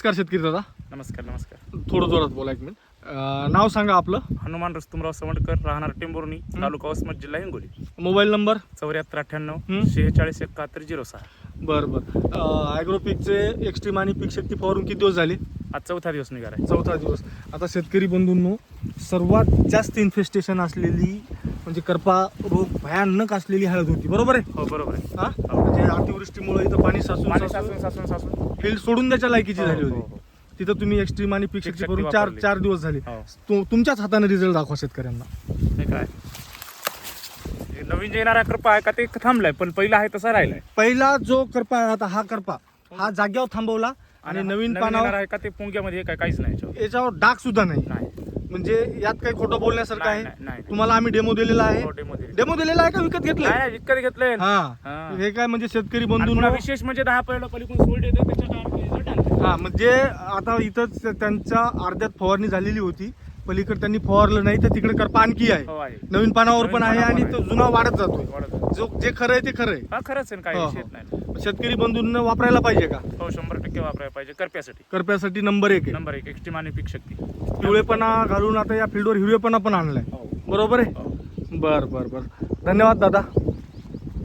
नमस्कार शेतकरी दादा. नमस्कार नमस्कार. थोडं जोरात बोला एक मिनिट अं, नाव सांगा आपलं. हनुमान रस्तुमराव सवंडकर राहणार टेंभुर्णी तालुका वसमत जिल्हा हिंगोली. Mobile number? चौऱ्याहत्तर अठ्ठ्याण्णव. शेहेचाळीस एकाहत्तर झिरो सहा. बरं बरं. ॲग्रोपिकचे एक्स्ट्रीम आणि पीक शक्ती फवारून किती दिवस झाले? आज चौथा दिवस निघाला आहे. चौथा दिवस. आता शेतकरी बंधूंनो सर्वात जास्त इन्फेस्टेशन असलेली म्हणजे करपा रोग भयानक असलेली हळद होती. बरोबर आहे? हो बरोबर आहे. हा? म्हणजे अतिवृष्टीमुळे इथं पाणी साचून पाणी साचून साचून साचून साचून. फील्ड सोडून द्यायच्या लायकीची हो, झाली हो, होती. हो. तिथं तुम्ही एक्स्ट्रीम आणि पीक पीक शक्ती शक्ती करून चार. चार दिवस झाले. हो. तु- तुमच्याच हाताने रिझल्ट दाखवा शेतकऱ्यांना. हे काय? हे नवीन जे येणारा कृपा आहे का? ते थांबलाय पण पहिला आहे तसा राहिलाय. पहिला जो करपा आहे आता हा करपा हा जाग्यावर थांबवला. आणि नवीन पानावर आहे का ते पुंग्यामध्ये हे काय काहीच नाही याच्यावर. याच्यावर डाग सुद्धा नाही नाही म्हणजे यात काही खोटं बोलण्यासारखं नाही, आहे नाही. तुम्हाला आम्ही डेमो दिलेला आहे हो, demo. डेमो दिलेला आहे का विकत नाही घेतलाय नाही, विकत घेतलंय हा हा. हे काय म्हणजे शेतकरी आणि बंधू पुन्हा विशेष म्हणजे दहा पहिलं पलीकडून सोल्ड येते त्याच्या result आणते. हा म्हणजे आता इथंच त्यांच्या अर्ध्यात फवारणी झालेली होती पलीकडे त्यांनी फवारलं नाही तर तिकडे करपा आणखी आहे हो आहे नवीन पानावर नवीन पण आहे आणि. तो जुना वाढत जातोय वाढत आहे. जो जे खरं आहे ते खरं आहे हा खरंच आहे काही हो, हो. नाही शेतकरी बंधूंना वापरायला पाहिजे का? हो शंभर टक्के वापरायला पाहिजे. करप्यासाठी. करप्यासाठी नंबर एक आहे. नंबर एक एक्स्ट्रीम आणि पीक शक्ती. पिवळेपणा घालून आता या फील्डवर हिरवेपणा पण आणलाय. हो. बरोबर आहे? हो. बर बर बर. धन्यवाद दादा.